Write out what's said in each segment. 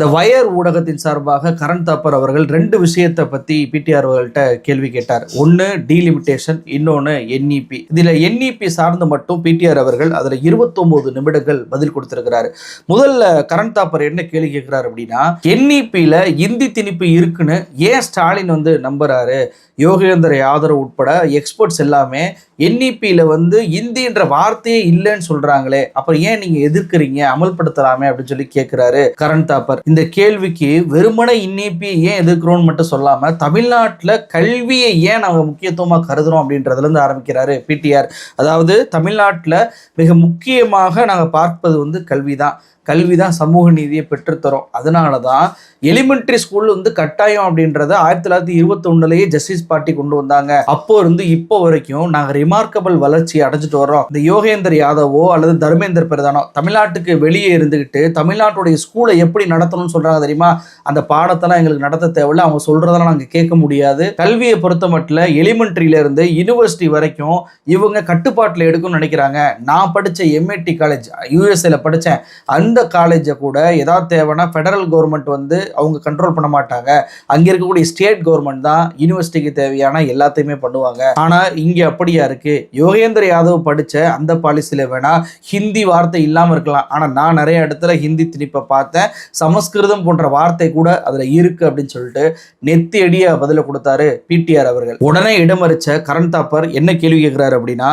இந்த வயர் ஊடகத்தின் சார்பாக கரண் தாப்பர் அவர்கள் ரெண்டு விஷயத்தை பத்தி பிடிஆர் அவர்கள்ட்ட கேள்வி கேட்டார். ஒன்னு டீலிமிட்டேஷன் இன்னொன்னு என்இபி இதுல என்இபி சார்ந்து மட்டும் பிடிஆர் அவர்கள் அதுல 29 நிமிடங்கள் பதில் கொடுத்திருக்கிறாரு. முதல்ல கரண் தாப்பர் என்ன கேள்வி கேட்குறாரு அப்படின்னா என்இபியில இந்தி திணிப்பு இருக்குன்னு ஏன் ஸ்டாலின் வந்து நம்புறாரு? யோகேந்திர யாதவ் உட்பட எக்ஸ்பர்ட்ஸ் எல்லாமே என்இபியில் வந்து இந்தின்ற வார்த்தையே இல்லைன்னு சொல்கிறாங்களே அப்புறம் ஏன் நீங்கள் எதிர்க்கிறீங்க? அமல்படுத்தலாமே அப்படின்னு சொல்லி கேட்குறாரு கரண் தாப்பர். இந்த கேள்விக்கு வெறுமனை இன்னிபி ஏன் எதிர்க்கிறோம்னு மட்டும் சொல்லாமல் தமிழ்நாட்டில் கல்வியை ஏன் நாங்கள் முக்கியத்துவமாக கருதுகிறோம் அப்படின்றதுலேருந்து ஆரம்பிக்கிறாரு பிடிஆர் அதாவது தமிழ்நாட்டில் மிக முக்கியமாக நாங்கள் பார்ப்பது வந்து கல்வி தான் கல்வி தான் சமூக நீதியை பெற்றுத்தரும். அதனால தான் எலிமெண்ட்ரி ஸ்கூல் வந்து கட்டாயம் அப்படின்றத ஆயிரத்தி தொள்ளாயிரத்தி இருபத்தி ஒன்னுலயே ஜஸ்டிஸ் பார்ட்டி கொண்டு வந்தாங்க. அப்போ இருந்து இப்போ வரைக்கும் நாங்கள் ரிமார்க்கபிள் வளர்ச்சி அடைஞ்சிட்டு வர்றோம். இந்த யோகேந்தர் யாதவோ அல்லது தர்மேந்தர் பிரதானோ தமிழ்நாட்டுக்கு வெளியே இருந்துக்கிட்டு தமிழ்நாட்டுடைய ஸ்கூலை எப்படி நடத்தணும்னு சொல்றாங்க தெரியுமா? அந்த பாடத்தெல்லாம் எங்களுக்கு நடத்த தேவையில்லை. அவங்க சொல்றதெல்லாம் நாங்கள் கேட்க முடியாது. கல்வியை பொறுத்த மட்டும் எலிமெண்ட்ரியில இருந்து யூனிவர்சிட்டி வரைக்கும் இவங்க கட்டுப்பாட்டில் எடுக்கணும்னு நினைக்கிறாங்க. நான் படித்த எம்ஏடி காலேஜ் யூஎஸ்ஏல படித்தேன் அந்த காலேஜை கூட ஏதாவது தேவைன்னா ஃபெடரல் கவர்மெண்ட் வந்து அவங்க கண்ட்ரோல் பண்ண மாட்டாங்க. அங்கே இருக்கக்கூடிய ஸ்டேட் கவர்மெண்ட் தான் யூனிவர்சிட்டிக்கு தேவையான எல்லாத்தையுமே பண்ணுவாங்க. ஆனால் இங்கே அப்படியா இருக்கு? யோகேந்திர யாதவ் படித்த அந்த பாலிசியில் வேணால் ஹிந்தி வார்த்தை இல்லாமல் இருக்கலாம். ஆனால் நான் நிறைய இடத்துல ஹிந்தி திணிப்பை பார்த்தேன். சமஸ்கிருதம் போன்ற வார்த்தை கூட அதில் இருக்கு அப்படின்னு சொல்லிட்டு நெத்தி அடிய பதில கொடுத்தாரு பிடிஆர் அவர்கள். உடனே இடமறிச்ச கரண் தாப்பர் என்ன கேள்வி கேட்கிறார் அப்படின்னா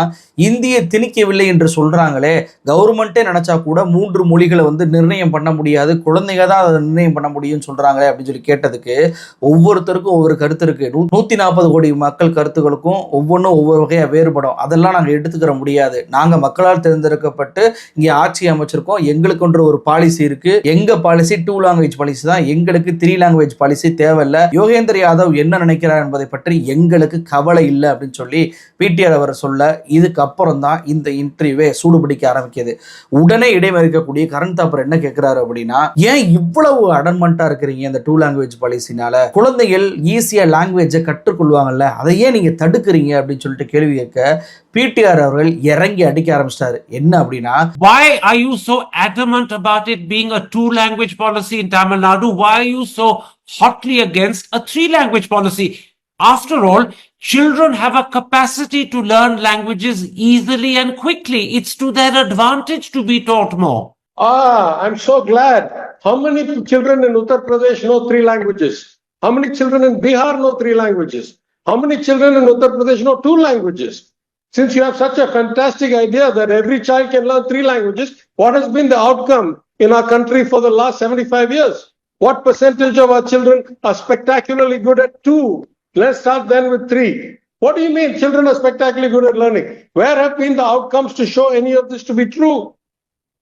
இந்திய திணிக்கவில்லை என்று சொல்றாங்களே கவர்மெண்ட்டே நினைச்சா கூட மூன்று மொழிகளை வந்து நிர்ணயம் பண்ண முடியாது. குழந்தைங்க தான் அதை நிர்ணயம் பண்ண முடியும்னு சொல்கிறாங்க அப்படின்னு சொல்லி கேட்டதுக்கு ஒவ்வொருத்தருக்கும் ஒவ்வொரு கருத்து இருக்குது நூ- நூற்றி நாற்பது கோடி மக்கள் கருத்துக்களுக்கும் ஒவ்வொன்றும் ஒவ்வொரு வகையாக வேறுபடும். அதெல்லாம் நாங்கள் எடுத்துக்கிற முடியாது. நாங்கள் மக்களால் தேர்ந்தெடுக்கப்பட்டு இங்கே ஆட்சி அமைச்சிருக்கோம். எங்களுக்குன்ற ஒரு பாலிசி இருக்குது எங்கள் பாலிசி டூ லாங்குவேஜ் பாலிசி தான். எங்களுக்கு த்ரீ லாங்குவேஜ் பாலிசி தேவையில்ல. யோகேந்திர யாதவ் என்ன நினைக்கிறார் என்பதை பற்றி எங்களுக்கு கவலை இல்லை அப்படின்னு சொல்லி பிடிஆர் அவர் சொல்ல இதுக்கப்புறம் தான் இந்த இன்டர்வியூவே சூடுபிடிக்க ஆரம்பிக்குது. உடனே இடைமறிக்கக்கூடிய கரண் தாப்பர் என்ன கேட்கிறாரு அப்படின்னா ஏன் இவ்வளவு அடன்மெண்டா இருக்கிறீங்க இந்த டூ லாங்குவேஜ் பாலிசினால குழந்தைகள் ஈஸியா லாங்குவேஜை கற்றுக்கொள்வாங்கல்ல அதை ஏன் நீங்க தடுக்கிறீங்க அப்படின்னு சொல்லிட்டு கேள்வி கேட்க பிடிஆர் அவர்கள் இறங்கி அடிக்க ஆரம்பிச்சிட்டாரு என்ன அப்படின்னா Why are you so adamant about it being a two language policy in Tamil Nadu? Why are you so hotly against a three language policy? After all, children have a capacity to learn languages easily and quickly. It's to their advantage to be taught more. Ah, I'm so glad. How many children in Uttar Pradesh know three languages? How many children in Bihar know three languages? How many children in Uttar Pradesh know two languages? Since you have such a fantastic idea that every child can learn three languages, what has been the outcome in our country for the last 75 years? What percentage of our children are spectacularly good at two? Let's start then with three. What do you mean children are spectacularly good at learning? Where have been the outcomes to show any of this to be true?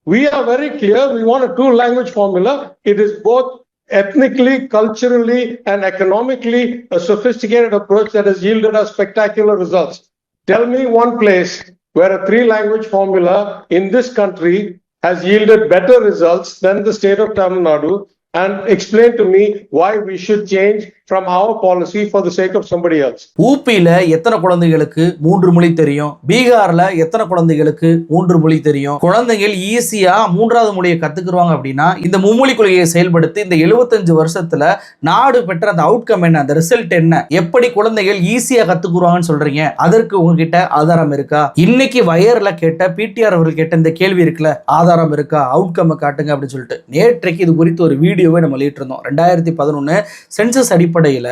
We are very clear. We want a two language formula. It is both ethnically, culturally, and economically a sophisticated approach that has yielded us spectacular results. Tell me one place where a three language formula in this country has yielded better results than the state of Tamil Nadu and explain to me why we should change from our policy for the sake of somebody else ஊபியில எத்தனை குழந்தைகளுக்கு மூன்று மொழி தெரியும்? பீகார்ல எத்தனை குழந்தைகளுக்கு மூன்று மொழி தெரியும்? குழந்தைகள் ஈஸியா மூன்றாவது மொழியை கத்துக்குருவாங்க அப்படின்னா இந்த மும்மொழி கொள்கையை செயல்படுத்தி இந்த 75 வருஷத்துல நாடு பெற்ற அந்த அவுட்கம் என்ன? அந்த ரிசல்ட் என்ன? எப்படி குழந்தைகள் ஈஸியா கத்துக்குருவாங்கன்னு சொல்றீங்க? அதற்கு உங்ககிட்ட ஆதாரம் இருக்கா? இன்னைக்கு வயர்ல கேட்ட பிடிஆர் அவர்கள் கேட்ட இந்த கேள்வி இருக்குல்ல ஆதாரம் இருக்கா? அவுட்கம் காட்டுங்க அப்படின்னு சொல்லிட்டு. நேற்றைக்கு இது குறித்து ஒரு வீடியோவை நம்ம வெளியிட்டிருந்தோம். ரெண்டாயிரத்தி பதினொன்னு சென்சஸ் அடிப்படையில்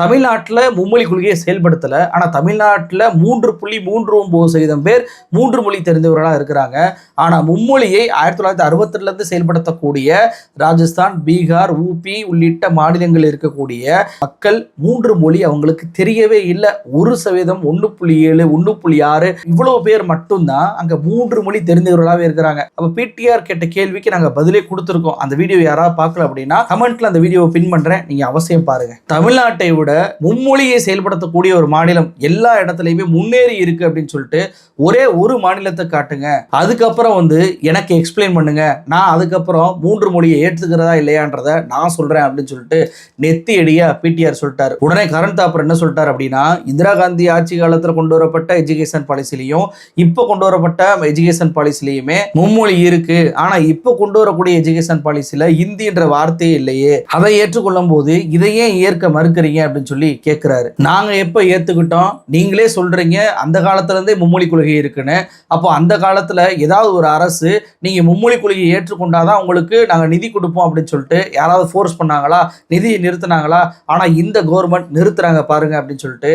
தமிழ்நாட்டில் மும்மொழி கொள்கையை செயல்படுத்தலை. ஆனால் தமிழ்நாட்டில் மூன்று புள்ளி மூன்று ஒம்பது சதவீதம் பேர் மூன்று மொழி தெரிந்தவர்களாக இருக்கிறாங்க. ஆனால் மும்மொழியை ஆயிரத்தி தொள்ளாயிரத்தி அறுபத்திலேருந்து செயல்படுத்தக்கூடிய ராஜஸ்தான் பீகார் ஊபி உள்ளிட்ட மாநிலங்களில் இருக்கக்கூடிய மக்கள் மூன்று மொழி அவங்களுக்கு தெரியவே இல்லை. ஒரு சதவீதம் ஒன்று புள்ளி ஏழு ஒன்று புள்ளி ஆறு இவ்வளோ பேர் மட்டும்தான் அங்கே மூன்று மொழி தெரிந்தவர்களாகவே இருக்கிறாங்க. அப்போ பிடிஆர் கேட்ட கேள்விக்கு நாங்கள் பதிலே கொடுத்துருக்கோம். அந்த வீடியோ யாராவது பார்க்கல அப்படின்னா கமெண்ட்டில் அந்த வீடியோவை பின் பண்ணுறேன் நீங்கள் அவசியம் பாருங்கள் தமிழ்நாட்டை விட விட மும்மொழியை செயல்படுத்தக்கூடிய ஒரு மாநிலம் எல்லா இடத்துலையுமே முன்னேறி இருக்கு அப்படின்னு சொல்லிட்டு ஒரே ஒரு மாநிலத்தை காட்டுங்க. அதுக்கப்புறம் வந்து எனக்கு எக்ஸ்பிளைன் பண்ணுங்க. நான் அதுக்கப்புறம் மூன்று மொழியை ஏற்றுக்கிறதா இல்லையான்றத நான் சொல்றேன் அப்படின்னு சொல்லிட்டு நெத்தி அடியா பிடிஆர் சொல்லிட்டாரு. உடனே கரண் தாப்பர் என்ன சொல்லிட்டார் அப்படின்னா இந்திரா காந்தி ஆட்சி காலத்தில் கொண்டு வரப்பட்ட எஜுகேஷன் பாலிசிலையும் இப்போ கொண்டு வரப்பட்ட எஜுகேஷன் பாலிசிலையுமே மும்மொழி இருக்கு. ஆனா இப்போ கொண்டு வரக்கூடிய எஜுகேஷன் பாலிசில ஹிந்தின்ற வார்த்தையே இல்லையே. அதை ஏற்றுக்கொள்ளும் போது இதை ஏன் ஏற்க மறுக்கிறீங்க அப்படின்னு சொல்லி கேட்குறாரு நாங்கள் எப்போ ஏற்றுக்கிட்டோம் நீங்களே சொல்கிறீங்க அந்த காலத்துலேருந்தே மும்மொழி கொள்கை இருக்குன்னு. அப்போ அந்த காலத்தில் ஏதாவது ஒரு அரசு நீங்கள் மும்மொழி கொள்கையை ஏற்றுக்கொண்டாதான் உங்களுக்கு நாங்கள் நிதி கொடுப்போம் அப்படின்னு சொல்லிட்டு யாராவது ஃபோர்ஸ் பண்ணாங்களா? நிதியை நிறுத்தினாங்களா? ஆனால் இந்த கவர்மெண்ட் நிறுத்துறாங்க பாருங்க அப்படின்னு சொல்லிட்டு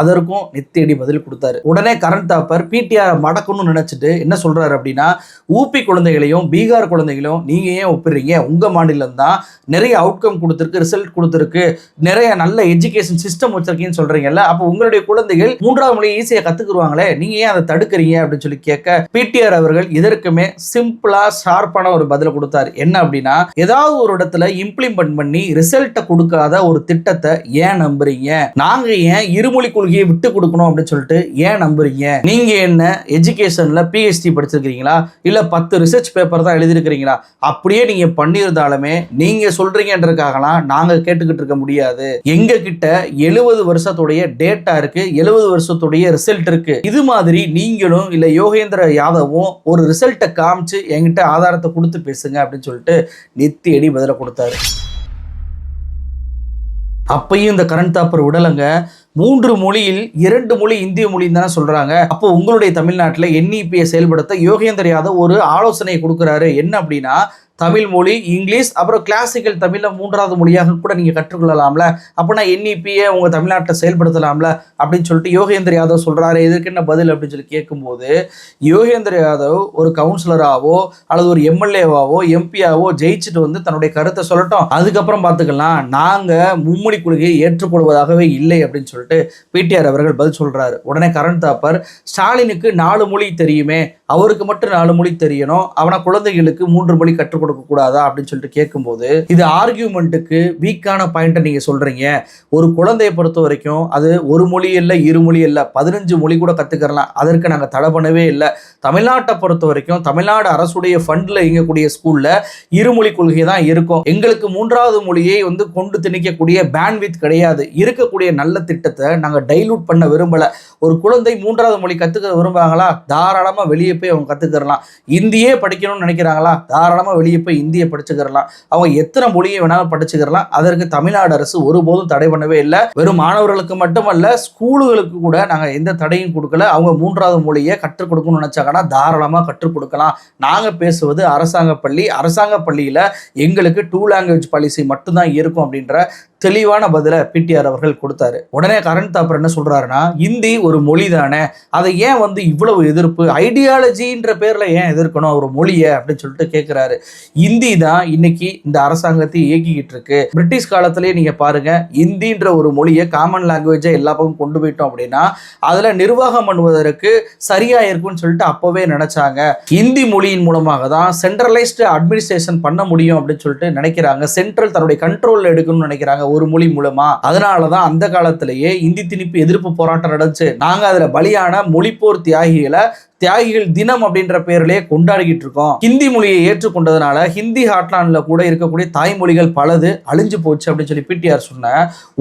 அதற்கும் நித்தியடி பதில் கொடுத்தாரு. உடனே கரண் தாப்பர் பிடிஆர் மடக்கணும்னு நினச்சிட்டு என்ன சொல்கிறாரு அப்படின்னா ஊபி குழந்தைகளையும் பீகார் குழந்தைகளையும் நீங்கள் ஏன் ஒப்பிடுறீங்க? உங்கள் மாநிலம் தான் நிறைய அவுட்கம் கொடுத்துருக்கு ரிசல்ட் கொடுத்துருக்கு. நிறைய நல்ல எஜுகேஷன் சிஸ்டம் வச்சிருக்கீங்கன்னு சொல்றீங்கல்ல அப்போ உங்களுடைய குழந்தைகள் மூன்றாவது மொழியை ஈஸியாக கத்துக்குருவாங்களே நீங்க ஏன் அதை தடுக்கிறீங்க அப்படின்னு சொல்லி கேட்க பிடிஆர் அவர்கள் இதற்குமே சிம்பிளா ஷார்ப்பான ஒரு பதில கொடுத்தாரு. என்ன அப்படின்னா ஏதாவது ஒரு இடத்துல இம்ப்ளிமெண்ட் பண்ணி ரிசல்ட்டை கொடுக்காத ஒரு திட்டத்தை ஏன் நம்புறீங்க? நாங்க ஏன் இருமொழி கொள்கையை விட்டு கொடுக்கணும் அப்படின்னு சொல்லிட்டு ஏன் நம்புறீங்க? நீங்க என்ன எஜுகேஷன்ல பிஹெச்டி படிச்சிருக்கீங்களா இல்ல பத்து ரிசர்ச் பேப்பர் தான் எழுதியிருக்கிறீங்களா? அப்படியே நீங்க பண்ணியிருந்தாலுமே நீங்க சொல்றீங்கன்றதுக்காகலாம் நாங்க கேட்டுக்கிட்டு இருக்க முடியாது. எங்க கிட்ட எழுபது வருஷத்துடைய டேட்டா இருக்கு எழுபது வருஷத்துடைய ரிசல்ட் இருக்கு. இது மாதிரி நீங்களும் இல்ல யோகேந்திர யாதவும் ஒரு ரிசல்ட்டை காமிச்சு என்கிட்ட ஆதாரத்தை கொடுத்து பேசுங்க அப்படின்னு சொல்லிட்டு நெத்தியடி பதில கொடுத்தாரு. அப்பயும் இந்த கரண் தாப்பர் விடலைங்க. மூன்று மொழியில் இரண்டு மொழி இந்திய மொழின்னு தானே சொல்றாங்க. அப்போ உங்களுடைய தமிழ்நாட்டில் என்இபியை செயல்படுத்த யோகேந்திர யாதவ் ஒரு ஆலோசனை கொடுக்குறாரு. என்ன அப்படின்னா தமிழ் மொழி இங்கிலீஷ் அப்புறம் கிளாசிக்கல் தமிழில் மூன்றாவது மொழியாக கூட நீங்கள் கற்றுக்கொள்ளலாம்ல. அப்படின்னா என்இபியை உங்கள் தமிழ்நாட்டில் செயல்படுத்தலாம்ல அப்படின்னு சொல்லிட்டு யோகேந்திர யாதவ் சொல்கிறாரு இதற்கு என்ன பதில் அப்படின்னு சொல்லி கேட்கும்போது யோகேந்திர யாதவ் ஒரு கவுன்சிலராகவோ அல்லது ஒரு எம்எல்ஏவாவோ எம்பியாவோ ஜெயிச்சுட்டு வந்து தன்னுடைய கருத்தை சொல்லட்டும். அதுக்கப்புறம் பார்த்துக்கலாம் நாங்கள் மும்மொழி கொள்கையை ஏற்றுக்கொள்வதாகவே இல்லை அப்படின்னு சொல்லிட்டு பிடிஆர் அவர்கள் பதில் சொல்கிறாரு உடனே கரண் தாப்பர் ஸ்டாலினுக்கு நாலு மொழி தெரியுமே அவருக்கு மட்டும் நாலு மொழி தெரியணும். அவனை குழந்தைகளுக்கு மூன்று மொழி கற்றுக் கொடுக்க கூடாதா அப்படின்னு சொல்லிட்டு கேட்கும்போது இது ஆர்கியூமெண்ட்டுக்கு வீக்கான பாயிண்ட்டை நீங்கள் சொல்கிறீங்க ஒரு குழந்தையை பொறுத்த வரைக்கும் அது ஒரு மொழி இல்லை இரு மொழி இல்லை பதினஞ்சு மொழி கூட கற்றுக்கறலாம் அதற்கு நாங்கள் தடை பண்ணவே இல்லை. தமிழ்நாட்டை பொறுத்த வரைக்கும் தமிழ்நாடு அரசுடைய ஃபண்டில் இயங்கக்கூடிய ஸ்கூலில் இருமொழி கொள்கை தான் இருக்கும். எங்களுக்கு மூன்றாவது மொழியை வந்து கொண்டு திணிக்கக்கூடிய பேண்ட்வித் கிடையாது. இருக்கக்கூடிய நல்ல திட்டத்தை நாங்கள் டைலூட் பண்ண விரும்பலை. ஒரு குழந்தை மூன்றாவது மொழி கத்துக்க விரும்புறாங்களா? தாராளமா வெளியே போய் அவங்க கத்துக்கிறலாம் இந்தியே படிக்கணும்னு நினைக்கிறாங்களா? தாராளமா வெளியே போய் இந்தியை படிச்சுக்கிறலாம் அவங்க எத்தனை மொழியை வேணாலும் படிச்சுக்கிறலாம் அதற்கு தமிழ்நாடு அரசு ஒருபோதும் தடை பண்ணவே இல்லை. வெறும் மாணவர்களுக்கு மட்டுமல்ல ஸ்கூலுகளுக்கு கூட நாங்கள் எந்த தடையும் கொடுக்கல. அவங்க மூன்றாவது மொழியை கற்றுக் கொடுக்கணும்னு நினைச்சாங்கன்னா தாராளமாக கற்றுக் கொடுக்கலாம். நாங்கள் பேசுவது அரசாங்க பள்ளி. அரசாங்க பள்ளியில் எங்களுக்கு டூ லாங்குவேஜ் பாலிசி மட்டும்தான் இருக்கும் அப்படின்ற தெளிவான பதிலை பிடிஆர் அவர்கள் கொடுத்தாரு. உடனே கரண் தாப்பர் என்ன சொல்றாருன்னா இந்தி ஒரு மொழி தானே அதை ஏன் வந்து இவ்வளவு எதிர்ப்பு? ஐடியாலஜின்ற பேர்ல ஏன் எதிர்க்கணும் ஒரு மொழியை? அப்படின்னு சொல்லிட்டு கேட்கிறாரு இந்தி தான் இன்னைக்கு இந்த அரசாங்கத்தை இயக்கிக்கிட்டு இருக்கு. பிரிட்டிஷ் காலத்திலேயே நீங்க பாருங்க இந்தின்ற ஒரு மொழியை காமன் லாங்குவேஜை எல்லா பக்கம் கொண்டு போயிட்டோம் அப்படின்னா அதுல நிர்வாகம் பண்ணுவதற்கு சரியா இருக்கும்னு சொல்லிட்டு அப்பவே நினைச்சாங்க. இந்தி மொழியின் மூலமாக தான் சென்ட்ரலைஸ்டு அட்மினிஸ்ட்ரேஷன் பண்ண முடியும் அப்படின்னு சொல்லிட்டு நினைக்கிறாங்க. சென்ட்ரல் தன்னுடைய கண்ட்ரோல்ல எடுக்கணும்னு நினைக்கிறாங்க. ஒரு மொழி மூலமா அதனாலதான் அந்த காலத்திலேயே இந்தி திணிப்பு எதிர்ப்பு போராட்டம் நடந்துச்சு. நாங்க அதுல பலியான மொழிப்போர் தியாகிகளை தியாகிகள் தினம் அப்படின்ற பேர்லயே கொண்டாடிக்கிட்டு இருக்கோம் ஹிந்தி மொழியை ஏற்றுக்கொண்டதுனால ஹிந்தி ஹாட்லாண்ட்ல கூட இருக்கக்கூடிய தாய்மொழிகள் பலது அழிஞ்சு போச்சு அப்படின்னு சொல்லி பிடிஆர் சொன்ன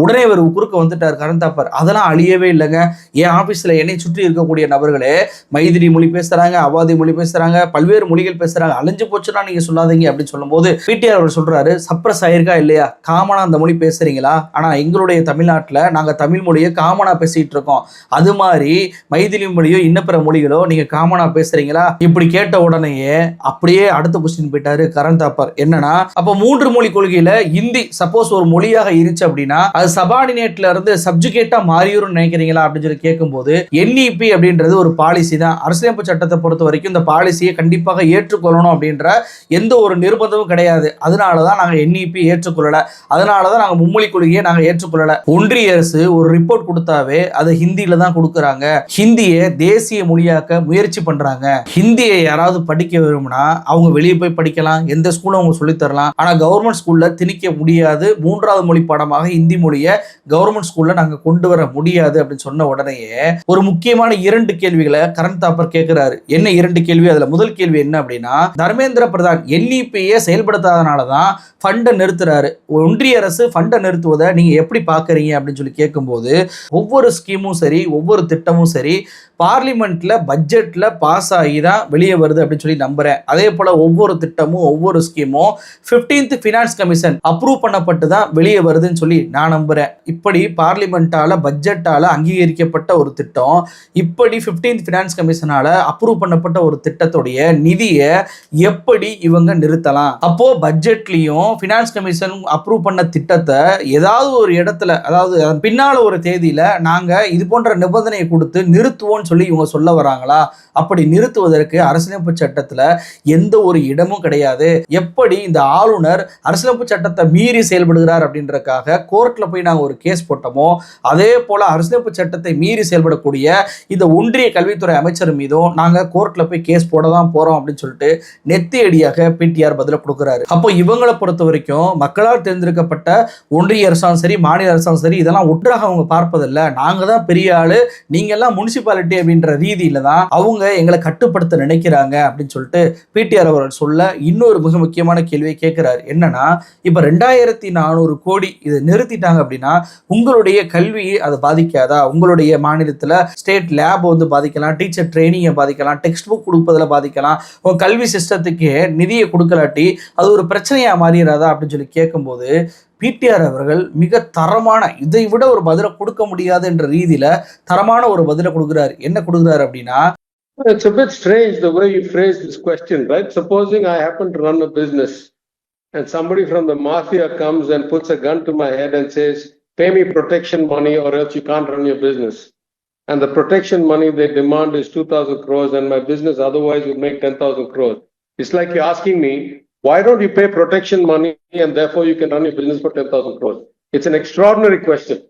உடனே இவர் குறுக்க வந்துட்டார் கரந்தாப்பர். அதெல்லாம் அழியவே இல்லைங்க. என் ஆபீஸ்ல என்னை சுற்றி இருக்கக்கூடிய நபர்களே மைதிரி மொழி பேசுறாங்க அவாதி மொழி பேசுறாங்க பல்வேறு மொழிகள் பேசுறாங்க அழிஞ்சு போச்சுன்னா நீங்க சொல்லாதீங்க அப்படின்னு சொல்லும்போது பிடிஆர் அவர் சொல்றாரு சப்ரஸ் ஆயிருக்கா இல்லையா? காமனா அந்த மொழி பேசுறீங்களா? ஆனா எங்களுடைய தமிழ்நாட்டுல நாங்க தமிழ் மொழியை காமனா பேசிட்டு இருக்கோம் அது மாதிரி மைதிலி மொழியோ இன்னப்பிற மொழிகளோ நீங்க காமனா பேசுறீங்களா? இப்படி கேட்ட உடனேயே அப்படியே அடுத்த கொஸ்டின் போயிட்டாரு கரண் தாப்பர். என்னன்னா அப்ப மூன்று மொழி கொள்கையில இந்தி சப்போஸ் ஒரு மொழியாக இருந்துச்சு அப்படின்னா அது சபார்டினேட்ல இருந்து சப்ஜுகேட்டா மாறிடும் நினைக்கிறீங்களா அப்படின்னு சொல்லி கேட்கும்போது என்இபி அப்படின்றது ஒரு பாலிசி தான். அரசியலமைப்பு சட்டத்தை பொறுத்த வரைக்கும் இந்த பாலிசியை கண்டிப்பாக ஏற்றுக்கொள்ளணும் அப்படின்ற எந்த ஒரு நிர்பந்தமும் கிடையாது. அதனால தான் நாங்கள் என்இபி ஏற்றுக்கொள்ளல. அதனால தான் நாங்கள் மும்மொழி கொள்கையை நாங்கள் ஏற்றுக்கொள்ளல. ஒன்றிய அரசு ஒரு ரிப்போர்ட் கொடுத்தாவே அதை ஹிந்தியில தான் கொடுக்குறாங்க. ஹிந்தியை தேசிய மொழியாக்க முயற்சி பண்றாங்க. ஹிந்தியை யாராவது படிக்க விரும்பினா அவங்க வெளியே போய் படிக்கலாம் எந்த ஸ்கூலும் அவங்க சொல்லித்தரலாம் ஆனால் கவர்மெண்ட் ஸ்கூலில் திணிக்க முடியாது. மூன்றாவது மொழி பாடமாக ஹிந்தி மொழியை கவர்மெண்ட் ஸ்கூலில் நாங்கள் கொண்டு வர முடியாது அப்படின்னு சொன்ன உடனேயே ஒரு முக்கியமான இரண்டு கேள்விகளை கரண் தாப்பர் கேட்கிறாரு. என்ன இரண்டு கேள்வி? அதில் முதல் கேள்வி என்ன அப்படின்னா தர்மேந்திர பிரதான் எல்இபியை செயல்படுத்தாதனால தான் ஃபண்டை நிறுத்துறாரு. ஒன்றிய அரசு ஃபண்டை நிறுத்துவதை நீங்கள் எப்படி பார்க்குறீங்க அப்படின்னு சொல்லி கேட்கும்போது ஒவ்வொரு ஸ்கீமும் சரி ஒவ்வொரு திட்டமும் சரி பார்லிமெண்ட்டில் பட்ஜெட் பட்ஜெட்டில் பாஸ் ஆகி தான் வெளியே வருது அப்படின்னு சொல்லி நம்புகிறேன் அதே போல் ஒவ்வொரு திட்டமும் ஒவ்வொரு ஸ்கீமும் 15th ஃபினான்ஸ் கமிஷன் அப்ரூவ் பண்ணப்பட்டு தான் வெளியே வருதுன்னு சொல்லி நான் நம்புகிறேன் இப்படி பார்லிமெண்ட்டால் பட்ஜெட்டால் அங்கீகரிக்கப்பட்ட ஒரு திட்டம் இப்படி 15th ஃபினான்ஸ் கமிஷனால அப்ரூவ் பண்ணப்பட்ட ஒரு திட்டத்துடைய நிதியை எப்படி இவங்க நிறுத்தலாம்? அப்போது பட்ஜெட்லேயும் ஃபினான்ஸ் கமிஷன் அப்ரூவ் பண்ண திட்டத்தை ஏதாவது ஒரு இடத்துல அதாவது அதன் ஒரு தேதியில் நாங்கள் இது போன்ற நிபந்தனையை கொடுத்து நிறுத்துவோம்னு சொல்லி இவங்க சொல்ல வராங்களா? அப்படி நிறுத்துவதற்கு அரசியலமைப்பு சட்டத்துல எந்த ஒரு இடமும் கிடையாது. எப்படி இந்த ஆளுநர் அரசியலமைப்பு சட்டத்தை மீறி செயல்படுகிறார் அப்படின்றக்காக கோர்ட்டில் போய் நாங்கள் ஒரு கேஸ் போட்டோமோ அதே போல் அரசியலமைப்பு சட்டத்தை மீறி செயல்படக்கூடிய இந்த ஒன்றிய கல்வித்துறை அமைச்சர் மீதும் நாங்க கோர்ட்ல போய் கேஸ் போட தான் போறோம் அப்படின்னு சொல்லிட்டு நெத்தி அடியாக பிடிஆர் பதில கொடுக்குறாரு. அப்போ இவங்களை பொறுத்த வரைக்கும் மக்களால் தேர்ந்தெடுக்கப்பட்ட ஒன்றிய அரசாங்கம் சரி மாநில அரசாங்கம் சரி இதெல்லாம் ஒன்றாக அவங்க பார்ப்பதில்லை. நாங்க தான் பெரிய ஆளு நீங்க எல்லாம் முனிசிபாலிட்டி அப்படின்ற ரீதியில தான் அவங்க அவங்க எங்களை கட்டுப்படுத்த நினைக்கிறாங்க அப்படின்னு சொல்லிட்டு பிடிஆர் அவர்கள் சொல்ல இன்னொரு மிக முக்கியமான கேள்வியை கேட்கிறாரு. என்னன்னா இப்போ ரெண்டாயிரத்தி நானூறு கோடி இதை நிறுத்திட்டாங்க அப்படின்னா உங்களுடைய கல்வி அதை பாதிக்காதா? உங்களுடைய மாநிலத்தில் ஸ்டேட் லேப் வந்து பாதிக்கலாம் டீச்சர் ட்ரைனிங்கை பாதிக்கலாம் டெக்ஸ்ட் புக் கொடுப்பதில் பாதிக்கலாம் உங்கள் கல்வி சிஸ்டத்துக்கு நிதியை கொடுக்கலாட்டி அது ஒரு பிரச்சனையாக மாறிடாதா அப்படின்னு சொல்லி கேட்கும்போது பிடிஆர் அவர்கள் மிக தரமான இதை விட ஒரு பதிலை கொடுக்க முடியாது என்ற ரீதியில் தரமான ஒரு பதிலை கொடுக்குறாரு. என்ன கொடுக்குறாரு அப்படின்னா It's a bit strange the way you phrase this question, right? Supposing I happen to run a business and somebody from the mafia comes and puts a gun to my head and says, pay me protection money or else you can't run your business. And the protection money they demand is 2000 crores and my business otherwise would make 10,000 crores. It's like you're asking me, why don't you pay protection money and therefore you can run your business for 10,000 crores? It's an extraordinary question.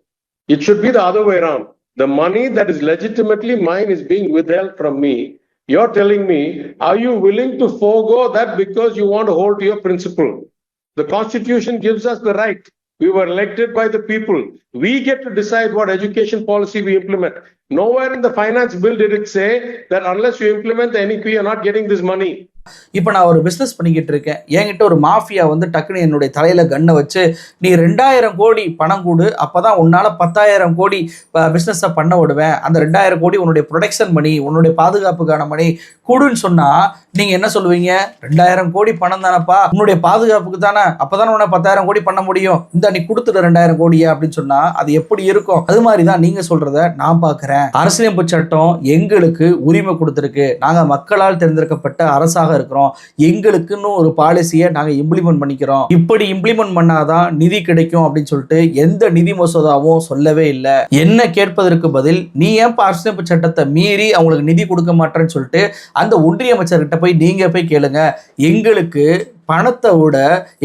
It should be the other way around. The money that is legitimately mine is being withheld from me. You're telling me, are you willing to forego that because you want to hold to your principle? The constitution gives us the right. We were elected by the people. We get to decide what education policy we implement. Nowhere in the finance bill did it say that unless you implement the NEP, you're not getting this money. இப்போ நான் ஒரு business பண்ணிக்கிட்டு இருக்கேன். என்கிட்ட ஒரு mafia வந்து டக்குன்னு என்னுடைய தலையில கண்ணை வச்சு நீ ரெண்டாயிரம் கோடி பணம் கொடு அப்பதான் உன்னால பத்தாயிரம் கோடி பிஸ்னஸை பண்ண விடுவேன். அந்த ரெண்டாயிரம் கோடி உன்னுடைய ப்ரொடெக்ஷன் மணி உன்னுடைய பாதுகாப்புக்கான மணி கூடுன்னு சொன்னா நீங்க என்ன சொல்லுவீங்க? ரெண்டாயிரம் கோடி பணம் தானப்பா. உன்னுடைய பாதுகாப்புக்கு தானே. அப்பதானே உன்னை பத்தாயிரம் கோடி பண்ண முடியும். இந்த நீ கொடுத்துட்டு ரெண்டாயிரம் கோடியா அப்படின்னு சொன்னா அது எப்படி இருக்கும்? அது மாதிரி தான் நீங்க சொல்றத நான் பார்க்குறேன். அரசியலமைப்பு சட்டம் எங்களுக்கு உரிமை கொடுத்துருக்கு. நாங்கள் மக்களால் தேர்ந்தெடுக்கப்பட்ட அரசாக இருக்கிறோம். எங்களுக்குன்னு ஒரு பாலிசியை நாங்கள் இம்ப்ளிமெண்ட் பண்ணிக்கிறோம். இப்படி இம்ப்ளிமெண்ட் பண்ணாதான் நிதி கிடைக்கும் அப்படின்னு சொல்லிட்டு எந்த நிதி மசோதாவும் சொல்லவே இல்லை. என்ன கேட்பதற்கு பதில் நீ ஏன் அரசியலமைப்பு சட்டத்தை மீறி அவங்களுக்கு நிதி கொடுக்க மாட்டேன்னு சொல்லிட்டு அந்த ஒன்றிய அமைச்சர்கிட்ட போய் நீங்கள் போய் கேளுங்க. எங்களுக்கு பணத்தை விட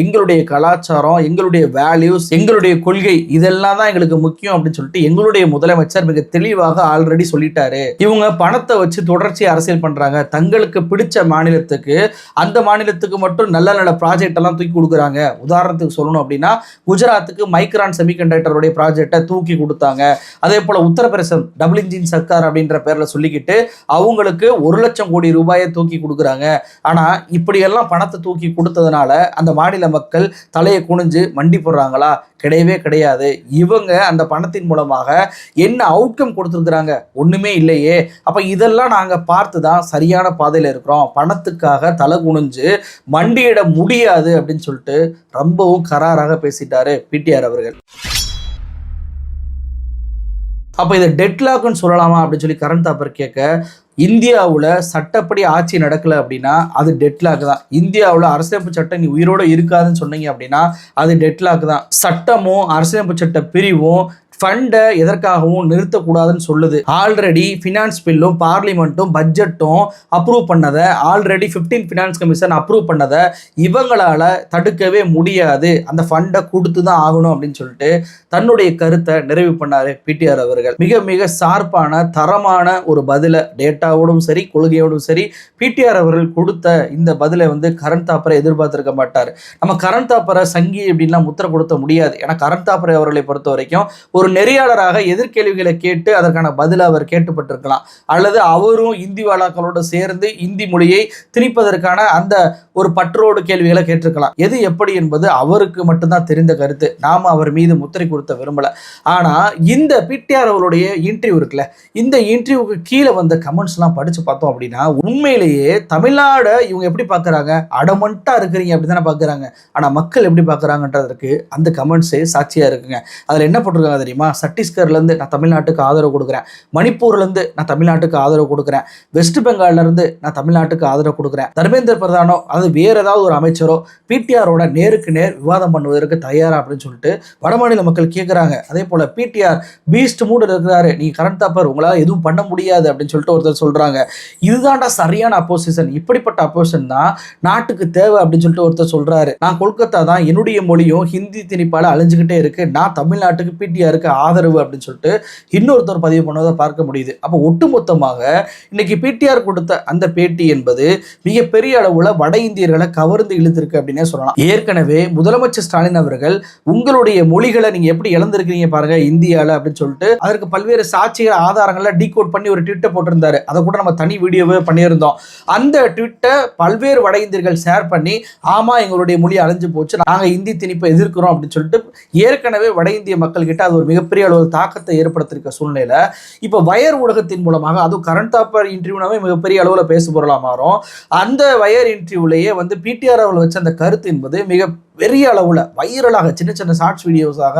எங்களுடைய கலாச்சாரம் எங்களுடைய வேல்யூஸ் எங்களுடைய கொள்கை இதெல்லாம் தான் எங்களுக்கு முக்கியம் அப்படின்னு சொல்லிட்டு எங்களுடைய முதலமைச்சர் மிக தெளிவாக ஆல்ரெடி சொல்லிட்டாரு. இவங்க பணத்தை வச்சு தொடர்ச்சி அரசியல் பண்றாங்க. தங்களுக்கு பிடிச்ச மாநிலத்துக்கு அந்த மாநிலத்துக்கு மட்டும் நல்ல நல்ல ப்ராஜெக்ட் எல்லாம் தூக்கி கொடுக்குறாங்க. உதாரணத்துக்கு சொல்லணும் அப்படின்னா குஜராத்துக்கு மைக்ரான் செமிகண்டக்டருடைய ப்ராஜெக்டை தூக்கி கொடுத்தாங்க. அதே போல உத்தரப்பிரதேசம் டபுள் இன்ஜின் சர்க்கார் அப்படின்ற பேர்ல சொல்லிக்கிட்டு அவங்களுக்கு ஒரு லட்சம் கோடி ரூபாயை தூக்கி கொடுக்குறாங்க. ஆனா இப்படியெல்லாம் பணத்தை தூக்கி கொடுத்து கொடுத்ததுனால அந்த மாநில மக்கள் தலையை குனிஞ்சு மண்டி போடுறாங்களா? கிடையவே கிடையாது. இவங்க அந்த பணத்தின் மூலமாக என்ன அவுட்கம் கொடுத்துருக்குறாங்க? ஒண்ணுமே இல்லையே. அப்ப இதெல்லாம் நாங்க பார்த்து தான் சரியான பாதையில் இருக்கிறோம். பணத்துக்காக தலை குனிஞ்சு மண்டியிட முடியாது அப்படின்னு சொல்லிட்டு ரொம்பவும் கராராக பேசிட்டாரு பிடிஆர் அவர்கள். அப்போ இதை டெட்லாக்னு சொல்லலாமா அப்படின்னு சொல்லி கரண் தாப்பர் கேட்க இந்தியாவில் சட்டப்படி ஆட்சி நடக்கலை அப்படின்னா அது டெட்லாக் தான். இந்தியாவில் அரசியலமைப்பு சட்டம் நீ உயிரோட இருக்காதுன்னு சொன்னீங்க அப்படின்னா அது டெட்லாக் தான். சட்டமும் அரசியலமைப்பு சட்ட பிரிவும் ஃபண்டை எதற்காகவும் நிறுத்தக்கூடாதுன்னு சொல்லுது. ஆல்ரெடி ஃபினான்ஸ் பில்லும் பார்லிமெண்ட்டும் பட்ஜெட்டும் அப்ரூவ் பண்ணதை ஆல்ரெடி 15 ஃபினான்ஸ் கமிஷன் அப்ரூவ் பண்ணதை இவங்களால் தடுக்கவே முடியாது. அந்த ஃபண்டை கொடுத்து தான் ஆகணும் அப்படின்னு சொல்லிட்டு தன்னுடைய கருத்தை நிறைவு பண்ணார் பிடிஆர் அவர்கள். மிக மிக சார்பான தரமான ஒரு பதிலை டேட்டாவோடும் சரி கொள்கையோடும் சரி பிடிஆர் அவர்கள் கொடுத்த இந்த பதிலை வந்து கரண் தாப்பரை எதிர்பார்த்திருக்க மாட்டார். நம்ம கரண் தாப்பரை சங்கி அப்படின்லாம் முத்திர கொடுத்த முடியாது. ஏன்னா கரண் தாப்பரை அவர்களை பொறுத்த வரைக்கும் ஒரு நெறியாளராக எதிர்கேள்விகளை கேட்டு அதற்கான பதிலை அவர் கேட்டுப்பட்டிருக்கலாம். அல்லது அவரும் இந்தி வாழாக்களோடு சேர்ந்து இந்தி மொழியை திணிப்பதற்கான அந்த ஒரு பற்றோடு கேள்விகளை கேட்டிருக்கலாம். எது எப்படி என்பது அவருக்கு மட்டும்தான் தெரிந்த கருத்து. நாம அவர் மீது முத்திரை கொடுத்த விரும்பல. ஆனால் இந்த பிடிஆர் அவருடைய இன்டர்வியூ இருக்குல்ல இந்த இன்டர்வியூக்கு கீழே வந்த கமெண்ட்ஸ்லாம் படித்து பார்த்தோம் அப்படின்னா உண்மையிலேயே தமிழ்நாடு இவங்க எப்படி பார்க்கறாங்க அடமண்ட்டாக இருக்கிறீங்க அப்படி தானே பார்க்குறாங்க ஆனால் மக்கள் எப்படி பார்க்கறாங்கன்றதற்கு அந்த கமெண்ட்ஸே சாட்சியாக இருக்குங்க. அதில் என்ன போட்டிருக்காங்க தெரியும்? தெரியுமா? இருந்து நான் தமிழ்நாட்டுக்கு ஆதரவு கொடுக்குறேன். மணிப்பூர்லேருந்து நான் தமிழ்நாட்டுக்கு ஆதரவு கொடுக்குறேன். வெஸ்ட் பெங்கால்லேருந்து நான் தமிழ்நாட்டுக்கு ஆதரவு கொடுக்குறேன். தர்மேந்திர பிரதானோ அதாவது வேறு ஏதாவது ஒரு அமைச்சரோ பிடிஆரோட நேருக்கு நேர் விவாதம் பண்ணுவதற்கு தயாரா அப்படின்னு சொல்லிட்டு வடமாநில மக்கள் கேட்குறாங்க அதே போல் பிடிஆர் பீஸ்ட் மூடு இருக்கிறாரு. நீ கரண்ட் தாப்பர் உங்களால் எதுவும் பண்ண முடியாது அப்படின்னு சொல்லிட்டு ஒருத்தர் சொல்கிறாங்க இதுதான்டா சரியான அப்போசிஷன் இப்படிப்பட்ட அப்போசிஷன் தான் நாட்டுக்கு தேவை அப்படின்னு சொல்லிட்டு ஒருத்தர் சொல்கிறாரு நான் கொல்கத்தா தான் என்னுடைய மொழியும் ஹிந்தி திணிப்பால் அழிஞ்சுக்கிட்டே இருக்கு. நான் தமிழ்நாட்டுக்கு பிடிஆருக்கு ஆதரவு அப்படின்னு சொல்லிட்டு இன்னொருத்தர் பதிவு பண்ணுவதை பார்க்க முடியுது. அப்போ ஒட்டுமொத்தமாக இன்னைக்கு பிடிஆர் கொடுத்த அந்த பேட்டி என்பது மிகப்பெரிய அளவில் வட இந்தியர்களை கவர்ந்து இழுத்திருக்கு அப்படின்னே சொல்லலாம். ஏற்கனவே முதலமைச்சர் ஸ்டாலின் அவர்கள் உங்களுடைய மொழிகளை நீங்க எப்படி இழந்திருக்கிறீங்க பாருங்க இந்தியாவில் அப்படின்னு சொல்லிட்டு அதற்கு பல்வேறு சாட்சிகள் ஆதாரங்களை டீகோட் பண்ணி ஒரு ட்விட்டை போட்டிருந்தாரு. அதை கூட நம்ம தனி வீடியோவே பண்ணியிருந்தோம். அந்த ட்விட்டை பல்வேறு வட இந்தியர்கள் ஷேர் பண்ணி ஆமா எங்களுடைய மொழி அழிஞ்சு போச்சு நாங்கள் இந்தி திணிப்பை எதிர்க்கிறோம் அப்படின்னு சொல்லிட்டு ஏற்கனவே வட இந்திய மக்கள் கிட்ட அது ஒரு மிகப்பெரிய அளவு தாக்கத்தை ஏற்படுத்திருக்க சூழ்நிலையில் இப்போ வயர் ஊடகத்தின் மூலமாக அதுவும் கரண்ட் அஃபேர் இன்டர்வியூனாவே மிகப்பெரிய அளவில் பேசு பொருளாக மாறும். அந்த வயர் இன்டர்வியூலேயே வந்து பிடிஆர் அவர்கள் வச்ச அந்த கருத்து என்பது மிக பெரிய அளவில் வைரலாக சின்ன சின்ன ஷார்ட்ஸ் வீடியோஸாக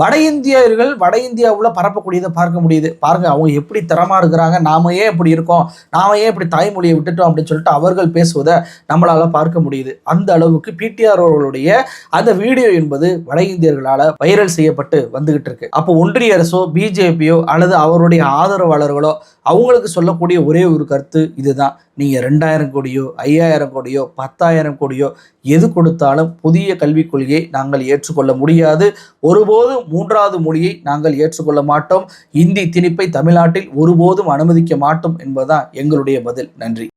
வட இந்தியர்கள் வட இந்தியாவில் பரப்பக்கூடியதை பார்க்க முடியுது. பாருங்க அவங்க எப்படி தரமாக இருக்கிறாங்க நாம ஏன் இப்படி இருக்கோம் நாம ஏன் இப்படி தாய்மொழியை விட்டுட்டோம் அப்படின்னு சொல்லிட்டு அவர்கள் பேசுவதை நம்மளால் பார்க்க முடியுது. அந்த அளவுக்கு பிடிஆர் அவர்களுடைய அந்த வீடியோ என்பது வட இந்தியர்களால் வைரல் செய்யப்பட்டு வந்துகிட்டு இருக்கு. அப்போ ஒன்றிய அரசோ பிஜேபியோ அல்லது அவருடைய ஆதரவாளர்களோ அவங்களுக்கு சொல்லக்கூடிய ஒரே ஒரு கருத்து இதுதான். நீங்கள் ரெண்டாயிரம் கோடியோ ஐயாயிரம் கோடியோ பத்தாயிரம் கோடியோ எது கொடுத்தாலும் புதிய கல்விக் கொள்கையை நாங்கள் ஏற்றுக்கொள்ள முடியாது. ஒருபோதும் மூன்றாவது மொழியை நாங்கள் ஏற்றுக்கொள்ள மாட்டோம். இந்தி திணிப்பை தமிழ்நாட்டில் ஒருபோதும் அனுமதிக்க மாட்டோம் என்பதுதான் எங்களுடைய பதில். நன்றி.